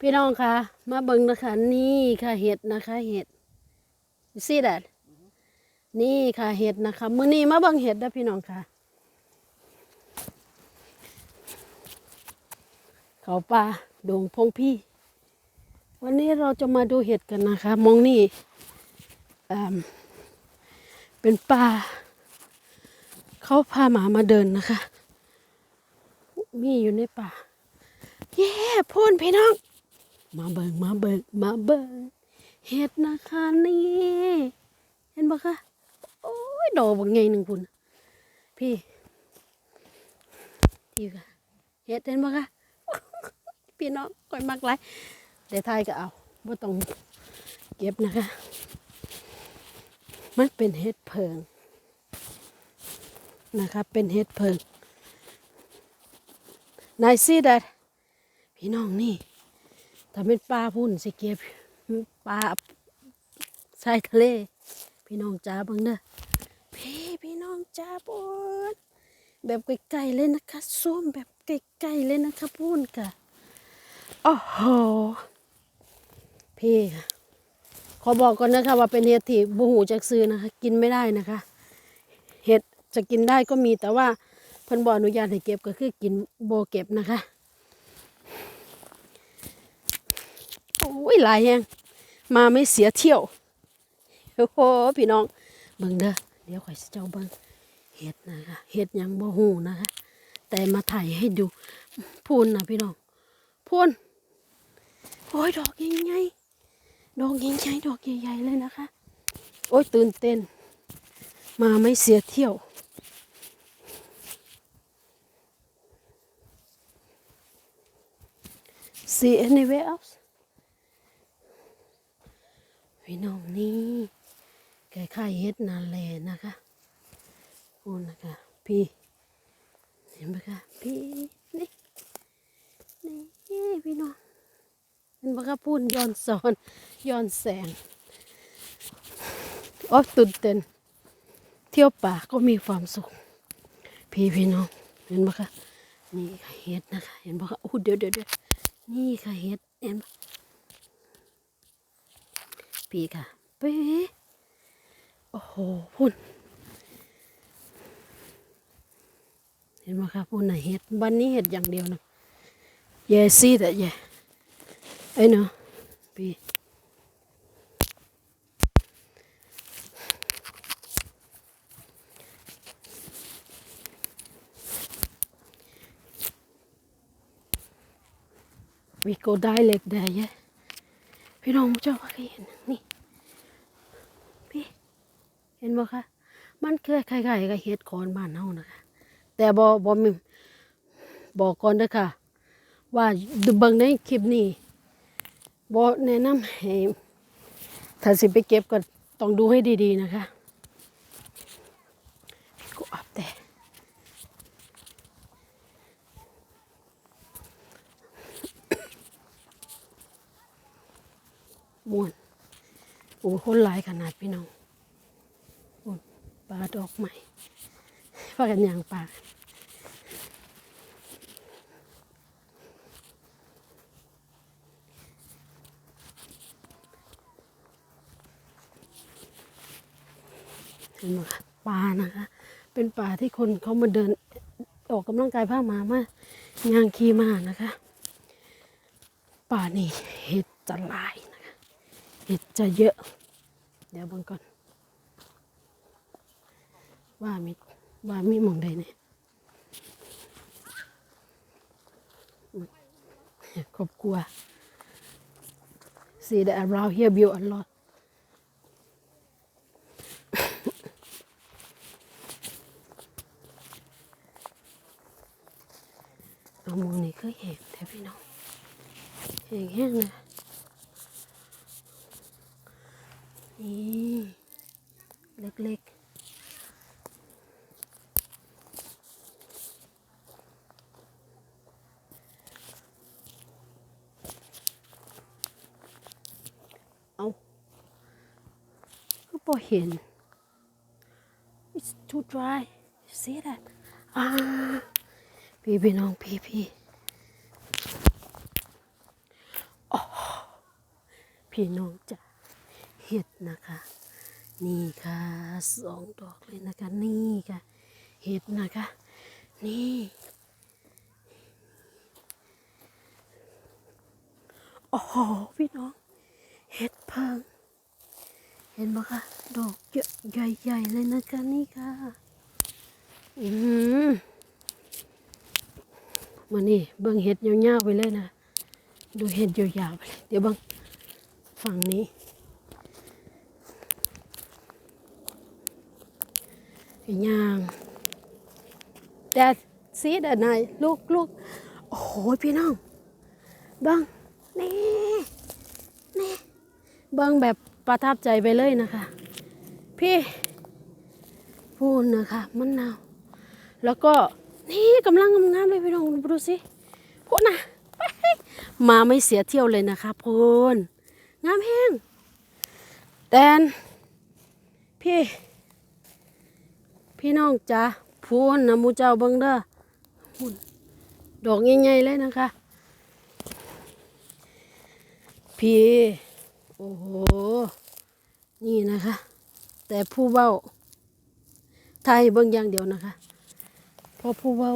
พี่น้องคะ มาเบิ่งนะคะ นี่ค่ะเห็ดนะคะเห็ด you see that นี่ค่ะเห็ดนะคะมื้อนี้มาเบิ่งเห็ดนะพี่น้องค่ะ เขาป่าดงพงพี่ วันนี้เราจะมาดูเห็ดกันนะคะ มองนี่เป็นป่าเขาพาหมามาเดินนะคะ มีอยู่ในป่า เย้พูนพี่น้อง มาเบิงมาเบิงมาเบิงเห็ดนะคะนี่เห็นปะคะโอ้ยดอกบางไงหนึ่งคุณพี่พี่ค่ะเห็ดเห็นปะคะพี่น้องคอยมักไรเดี๋ยวทายก็เอาไม่ต้องเก็บนะคะ มันเป็นเห็ดเพิงนะคะเป็นเห็ดเพิงนายซีดัดพี่น้องนี่ ถ้าเป็นปลาพุ่นสิเก็บปลาชายทะเล พี่น้องจ้าบังเด้อพี่พี่น้องจ้าปุนแบบไกลๆเลยนะคะส้มแบบไกลๆเลยนะคะพุ่นค่ะโอ้โหพี่ขอบอกก่อนนะคะว่าเป็นเห็ดที่บูหูจากซื้อนะคะ กินไม่ได้นะคะ เห็ดจะกินได้ก็มีแต่ว่าเพิ่นบออนุญาตให้เก็บก็คือกินโบเก็บนะคะ อ้ยหลายแฮงมาไม่เสียเที่ยวโอ้โหพี่น้องเบิ่งเด้อเดี๋ยวข่อยเจ้าเบิ่งเห็ดนะคะเห็ดยังบ่ฮู้นะคะแต่มาถ่ายให้ดูพูนนะพี่น้องพูนโอ้ยดอกใหญ่ๆดอกใหญ่ๆดอกใหญ่ๆเลยนะคะ โอ้ยตื่นเต้น มาไม่เสียเที่ยว See anywhere else พี่น้องนี่ไก่ไข่เฮ็ดนาแลนะคะโอ้นะคะพี่เห็นไหมคะพี่นี่นี่พี่น้องเห็นไหมคะพูนย้อนสอนย้อนแสงโอ้ตื่นเต้นเที่ยวป่าก็มีความสุข พี่พี่น้องเห็นไหมคะนี่ค่ะเห็ดนะคะ เห็นไหมคะโอ้เดี๋ยวเดี๋ยวเดี๋ยวนี่ค่ะเห็ดเห็นไหม พี่ค่ะป๊ะโอ้โหพุ่น เห็นไหมคะพุ่นน่ะเห็ดวันนี้เห็ดอย่างเดียวนะเยซีแต่เยไอ้เนาะพี่ we go direct there yeah พี่น้องเจ้าว่าเคยเห็นนี่พี่เห็นบ่คะมันคือคล้ายๆกับเห็ดคอนบ้านเฮานะคะ แต่บ่บ่มีบอกก่อนเด้อค่ะ ว่าดูเบิ่งในคลิปนี้บ่แนะนำให้ถ้าสิไปเก็บก็ต้องดูให้ดีๆนะคะกูอับแต่ ม่วนโอ้คนหลายขนาดพี่น้องปลาดอกใหม่พากันย่างปลาเห็นไหมคะปลานะคะ เป็นป่าที่คนเขามาเดินออกกำลังกายผ้าหมามายางขี่มานะคะ ป่านี่เห็ดจะลายน เห็ดจะเยอะ เดี๋ยวบังก่อน ว่ามีว่ามีมองใดเนี่ยอุ๊ยครอบครัว See that around here built a lot เอามองนี่คือเห็ดแท้พี่น้องเห็ดแห้งเลย นี่เล็กๆเอาก็พอเห็น it's too dry you see that อ่าพี่พี่น้องพี่พี่พี่น้องจ้ะ เห็ดนะคะ นี่ค่ะสองดอกเลยนะคะ นี่ค่ะ เห็ดนะคะ นี่โอ้โหพี่น้อง เห็ดเพิง เห็นไหมคะดอกเยอะใหญ่ๆเลยนะคะนี่ค่ะ อืมมานี่เบิ่งเห็ดยาวๆไปเลยนะ ดูเห็ดยาวๆไปเลย เดี๋ยวเบิ่งฝั่งนี้ ย่างแดดซีดอะนายลูกลูกโอ้โหพี่น้องเบังนี่นี่เบังแบบประทับใจไปเลยนะคะ พี่พูนนะคะมันนาวแล้วก็นี่กำลังงามๆเลยพี่น้องดูสิพูนนะมาไม่เสียเที่ยวเลยนะคะพูนงามแห้งแดนพี่ พี่น้องจ้าพูนนะมูเจ้าเบังเด้อพูนดอกใหญ่ๆเลยนะคะ พี่ โอ้โห นี่นะคะ แต่ผู้เบ้า ไทยเบิ่งอย่างเดียวนะคะเพราะผู้เบ้า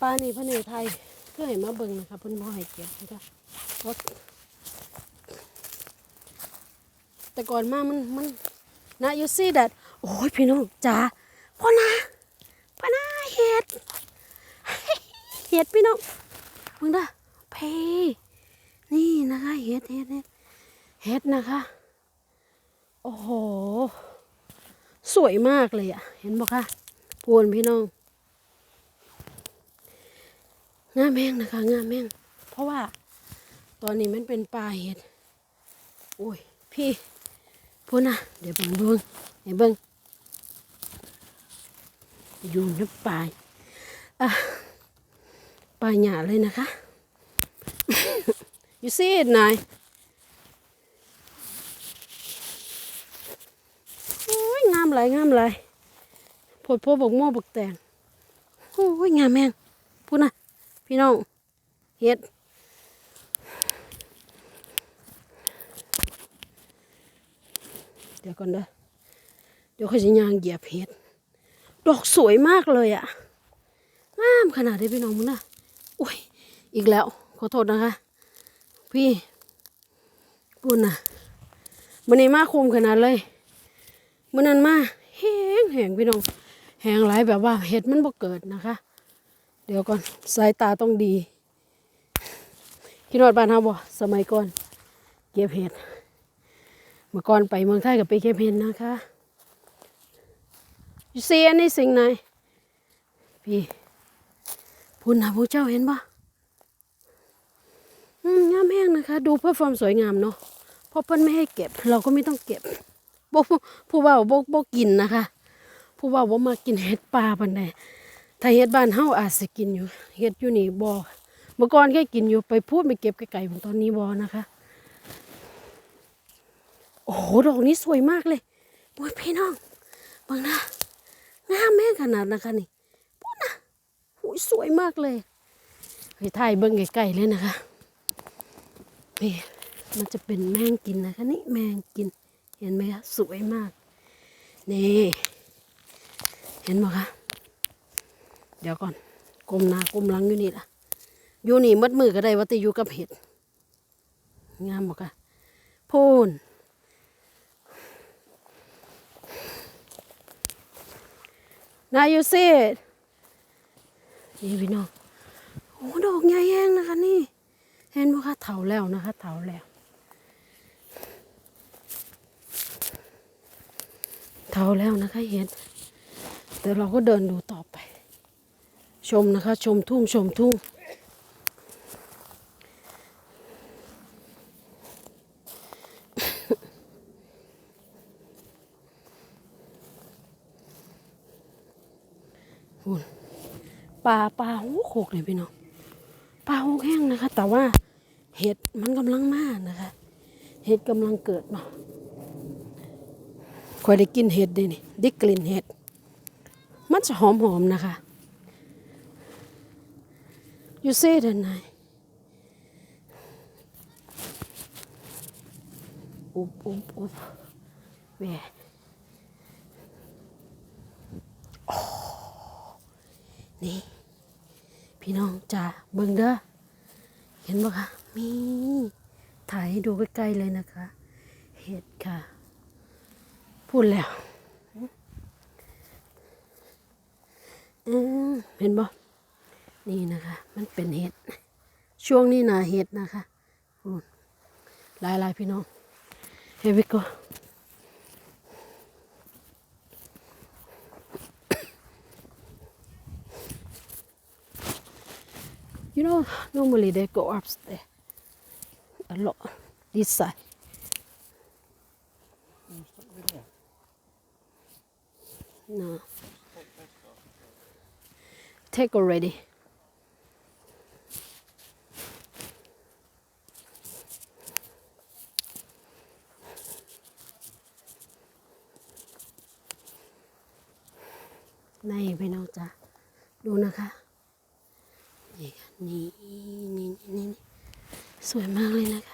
ป้านี่พระเนไทยเพื่อให้มาเบิ่งนะคะเพิ่นบ่ให้เก็บนะคะราะแต่ก่อนมามันมันนะยูซี่แดด โอ้ยพี่น้องจ๋าพ่อนะพ่อนะเห็ดเห็ดพี่น้องมึงเด้อเพนี่นะคะเห็ดเห็ดเห็ดเห็ดนะคะ โอ้โห สวยมากเลยอะเห็นบอกคะพวนพี่น้องงามแม่งนะคะงามแม่งเพราะว่า ตอนนี้มันเป็นป่าเห็ดโอ้ยพี่พูดนะเดี๋ยวเบิ่งเบิ่งเดี๋ยวเบิ่ง อยู่ในป่าอะป่าหญ้าเลยนะคะ you see it นายโอ้ยงามหลายงามหลายผดพบกโม่บกแตงโอ้ยงามแม่งพูดนะพี่น้องเฮ็ดเดี๋ยวก่อนเด้อเดี๋ยวเขาจะยางเหยียบเฮ็ด ดอกสวยมากเลยอะงามขนาดนี้พี่น้องมึงนะอุ้ย อีกแล้ว ขอโทษนะคะ พี่พูดนะมันนี้มาคุมขนาดเลยมื่อนั้นมาแห้งแห้งพี่น้องแห้งหลายแบบว่าเห็ดมันบ่เกิดนะคะ เดี๋ยวก่อนสายตาต้องดีคิดว่าบ้านเฮาบ่สมัยก่อน เก็บเห็ดเมื่อก่อนไปเมืองไทยก็ไปเก็บเห็ดนะคะ you see anything นายพี่พูนนะพวกเจ้าเห็นบ่อืมงามแห้งนะคะ ดูเพื่อความสวยงามเนาะเพราะเพิ่นไม่ให้เก็บ เราก็ไม่ต้องเก็บบ่ผู้ผู้ว่าบ่บ่กินนะคะ ผู้ว่าบ่มากินเห็ดป่าปานใดถ้าเห็ดบ้านเฮาอาจสิกินอยู่เห็ดอยู่นี่บ่เมื่อก่อนแค่กินอยู่ไปพูดไปเก็บไกลๆผมตอนนี้บ่นะคะ โอ้โหดอกนี้สวยมากเลยโอ้ยพี่น้องบังนะ งามแม่ขนาดนะคะนี่พูดนะโอ้ยสวยมากเลยไปถ่ายเบิ่งไกลๆเลยนะคะนี่มันจะเป็นแมงกินนะคะนี่แมงกิน เห็นไหมคะสวยมาก นี่ เห็นไหมคะเดี๋ยวก่อนกลมหน้ากลมหลังอยู่นี่ล่ะอยู่นี่มัดมือก็ได้ว่าแติอยู่กับเห็ดงามบอกค่ะพูน นายยูซีนี่พี่น้องโอ้ดอกใหญ่แห้งนะคะนี่ เห็นไหมคะเถาแล้วนะคะเถาแล้วเถ่าแล้วนะคะเห็นแต่เราก็เดินดูต่อไป ชมนะคะ ชมทุ่งชมทุ่ง ปลาปลาหูโขกเลยพี่น้องปลาหูแห้งนะคะ แต่ว่าเห็ดมันกำลังมานะคะ เห็ดกำลังเกิดเนาะคอยได้กินเห็ดด้นี่ได้กลิ่นเห็ด มันจะหอมๆนะคะ you say that นายอุบอุบอุบแหวโอ้นี่ พี่น้องจ้าเบิ่งเด้อเห็นบ่คะมีถ่ายให้ดูใกล้ๆเลยนะคะ เห็ดค่ะ พูดแล้วเห็นบ่นี่นะคะ มันเป็นเห็ด ช่วงนี้นาเห็ดนะคะหลายๆพี่น้อง Here we go. You know, normally they go upstairs a lot. This side. No. Take already. Này พี่น้องจ้ะดูนะคะนี่ค่ะ นี่นี่นี่นี่สวยมากเลยนะคะ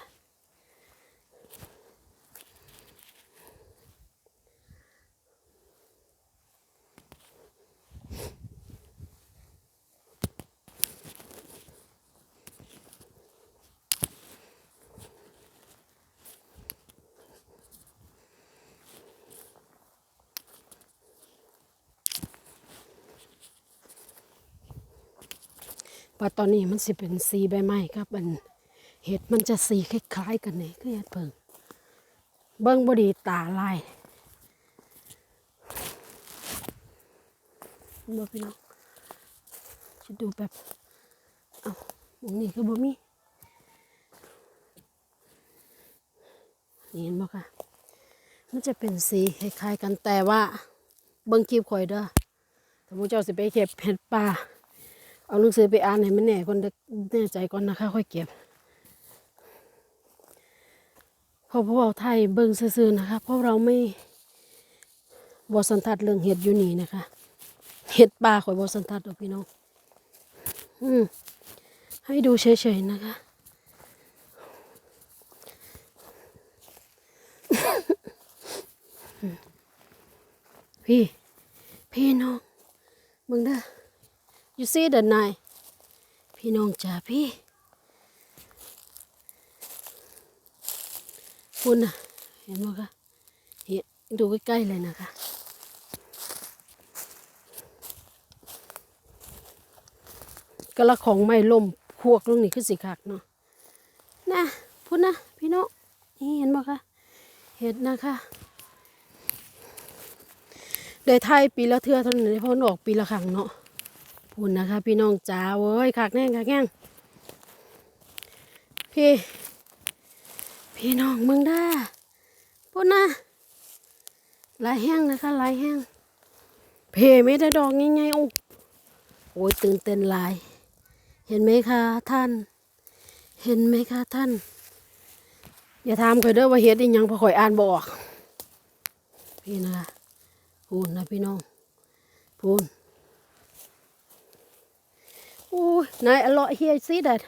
ตอนนี้มันสิเป็นสีใบไม้ครับมันเห็ดมันจะสีคล้ายๆกันนี่คือเห็ดเพิงเบิ้งบดีตาลายบ่พี่น้องจะดูแบบเอาหมองนี้คือบ่มีนี่เห็นบ่ค่ะ มันจะเป็นสีคล้ายๆกันแต่ว่าเบิ้งกีบข่อยเด้อถ้าพวกเจ้าสิไปเก็บเห็ดป่า เอาหนังสือไปอ่านให้มันแน่ก่อนเด้แน่ใจก่อนนะคะ ค่อยเก็บเพราะพวกเราไทยเบิ่งซื่อๆนะคะ เพราะเราไม่บสันทัดเรื่องเห็ดอยู่นี่นะคะ เห็ดป่าข่อยบสันทัดดอกพี่น้อง อืม ให้ดูเฉยๆนะคะ พี่ พี่น้องมึงเด้อ You see the night พี่น้องจ๋าพี่คุณนะเห็นไหมคะเห็นดูใกล้ๆเลยนะคะก็ละของไม่ล่มพวกตรงนี้คือสิคักเนาะนะพูดนะพี่น้องนี่เห็นไหมคะเห็ดนะคะได้ไทยปีละเทือเท่านั้นเพราะมันออกปีละครั้งเนาะ พูดนะคะ พี่น้องจ๋าเว้ยคักแน่งคักแน่งพี่ พี่น้องมึงได้พูดนะลายแห้งนะคะลายแห้งเพไม่ได้ดอกง่ายๆโอ้โอ้ยตื่นเต้นลาย เห็นไหมคะท่าน เห็นไหมคะท่าน อย่าถามข่อยเด้อว่าเฮ็ดอีหยังพราะข่อยอ่านบอกพี่นะพูดนะพี่น้องพูน นายอร่อยเฮียซีดัด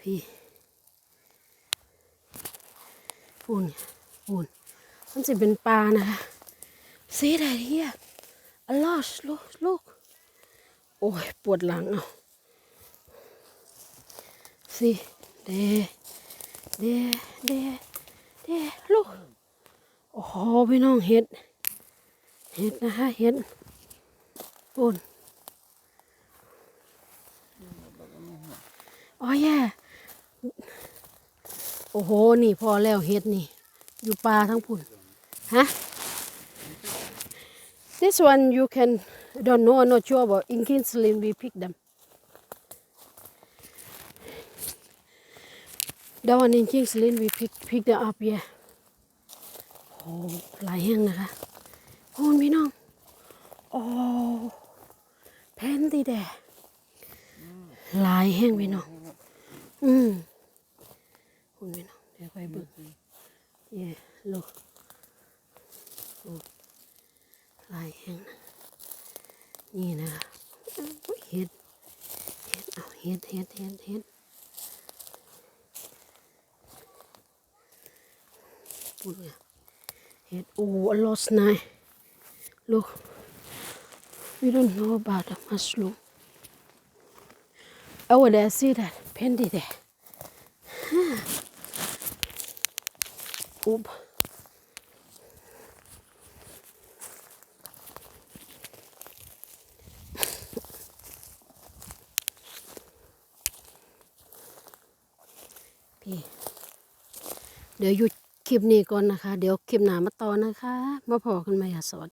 พี่ปูนปูนมันจะเป็นปลานะคะซีดัดเฮียอร่อยลูกลูกโอ้ย ปวดหลังเอาสิเดเดเดเดลูกโอ้โหพี่น้องเห็ด เห็ดนะคะ เห็ดปูน อ๋อแย่โอ้โห นี่พอแล้วเฮ็ดนี่ อยู่ปลาทั้งพุ่นฮะ This one you can don't know not sure about in Kingsland we pick them that one in Kingsland we pick pick them up yeah โอ้หลายแห้งนะคะโอ้พี่น้องโอ้แพนตีแดหลายแห้งพี่น้อง อืมคุณพี่น้องเดี๋ยวไปเบิ่งเย่ลูกโอ้หลายแห้งนะนี่นะคะอุ๊ยเห็ดเห็ดเอาเห็ดเห็ดเห็ดเห็ดพูดไงเห็ดโอ้ a lot nice look we don't know about the mushroom over there see that pendy there Oop. P เดี๋ยวหยุดคลิปนี้ก่อนนะคะ เดี๋ยวคลิปหน้ามาต่อนะคะมาพอกันใหมค่ะสวัสดี